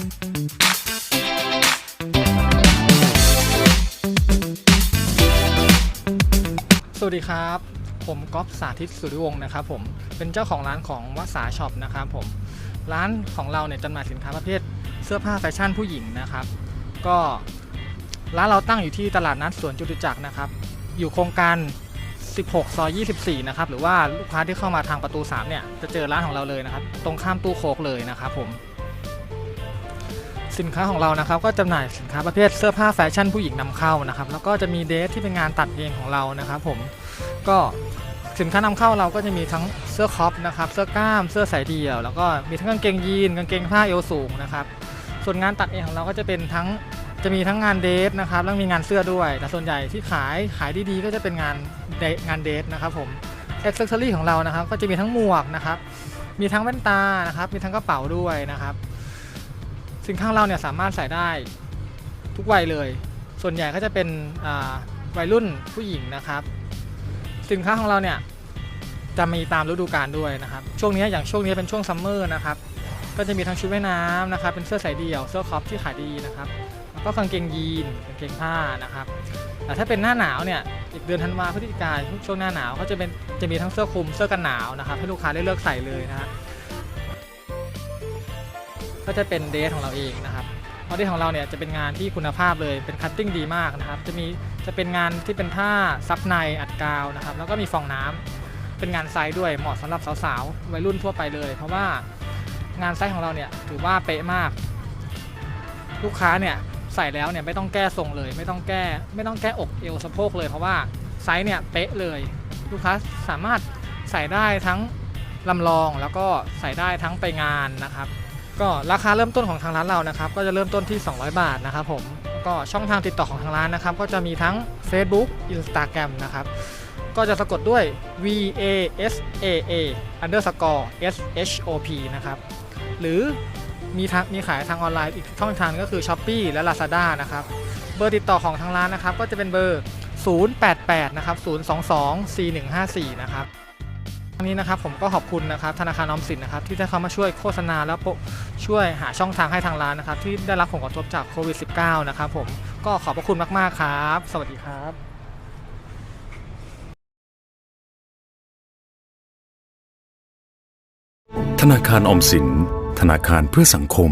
สวัสดีครับ ผมก๊อฟสาธิตสุริวงศ์นะครับผม เป็นเจ้าของร้านของวัสาช็อปนะครับผม ร้านของเราเนี่ยจำหน่ายสินค้าประเภทเสื้อผ้าแฟชั่นผู้หญิงนะครับ ก็ร้านเราตั้งอยู่ที่ตลาดนัดสวนจุตุจักรนะครับ อยู่โครงการ 16 ซอย 24 นะครับ หรือว่าลูกค้าที่เข้ามาทางประตู 3 เนี่ย จะเจอร้านของเราเลยนะครับ ตรงข้ามตู้โคกเลยนะครับผม สินค้าของเรานะครับก็จำหน่ายสินค้าประเภทเสื้อผ้าแฟชั่นผู้หญิงนำเข้านะครับแล้วก็จะมีเดรสที่เป็นงานตัดเองของเรานะครับผมก็สินค้านำเข้าเราก็จะมีทั้งเสื้อคอปนะครับเสื้อกล้ามเสื้อสายเดี่ยว แล้วก็มีทั้งกางเกงยีนกางเกงผ้าเอวสูงนะครับส่วนงานตัดเองของเราก็จะเป็นทั้งจะมีทั้งงานเดทนะครับแล้วมีงานเสื้อด้วย แต่ส่วนใหญ่ที่ขายขายดีๆ ก็จะเป็นงานงานเดทนะครับผมเอ็กซ์เซอรี่ของเรานะครับก็จะมีทั้งหมวกนะครับมีทั้งแว่นตานะครับมีทั้งกระเป๋าด้วยนะครับ สินค้างเราเนี่ยสามารถใส่ได้ทุกวัยเลย ส่วนใหญ่ก็จะเป็นวัยรุ่นผู้หญิงนะครับ สินค้าของเราเนี่ยจะมีตามฤดูกาลด้วยนะครับ ช่วงนี้อย่างช่วงนี้เป็นช่วงซัมเมอร์นะครับ ก็จะมีทั้งชุดว่ายน้ำนะครับ เป็นเสื้อสายเดี่ยว เสื้อครอปที่ขายดีนะครับ แล้วก็กางเกงยีนกางเกงผ้านะครับ แต่ถ้าเป็นหน้าหนาวเนี่ยอีกเดือนธันวาพฤศจิกายนช่วงหน้าหนาวก็จะเป็นจะมีทั้งเสื้อคลุมเสื้อกันหนาวนะครับให้ลูกค้าได้เลือกใส่เลยนะฮะ ก็จะเป็นเดทของเราเองนะครับเพราะเดทของเราเนี่ยจะเป็นงานที่คุณภาพเลยเป็นคัตติ้งดีมากนะครับจะมีจะเป็นงานที่เป็นผ้าซับในอัดกาวนะครับแล้วก็มีฟองน้ำเป็นงานไซส์ด้วยเหมาะสำหรับสาวๆวัยรุ่นทั่วไปเลย เพราะว่างานไซส์ของเราเนี่ยถือว่าเป๊ะมาก ลูกค้าเนี่ยใส่แล้วเนี่ยไม่ต้องแก้ทรงเลย ไม่ต้องแก้ไม่ต้องแก้อกเอวสะโพกเลย เพราะว่าไซส์เนี่ยเป๊ะเลย ลูกค้าสามารถใส่ได้ทั้งลำลองแล้วก็ใส่ได้ทั้งไปงานนะครับ ก็ราคาเริ่มต้นของทางร้านเรานะครับก็จะเริ่มต้นที่ 200 บาทนะครับผมก็ช่องทางติดต่อของทางร้านนะครับ ก็จะมีทั้ง Facebook Instagram นะครับ ก็จะสะกดด้วย V A S A A underscore S H O P นะครับ หรือมีทางมีขายทางออนไลน์อีกช่องทางก็คือ s h อ p e e และ Lazada นะครับ เบอร์ติดต่อของทางร้านนะครับ ก็จะเป็นเบอร์ 088 นะครับ 022 4154 นะครับ ทั้งนี้นะครับผมก็ขอบคุณนะครับธนาคารออมสินนะครับที่ได้เข้ามาช่วยโฆษณาแล้วช่วยหาช่องทางให้ทางร้านนะครับที่ได้รับผลกระทบจากโควิด -19 นะครับผมก็ขอบพระคุณมากๆครับ สวัสดีครับธนาคารออมสิน ธนาคารเพื่อสังคม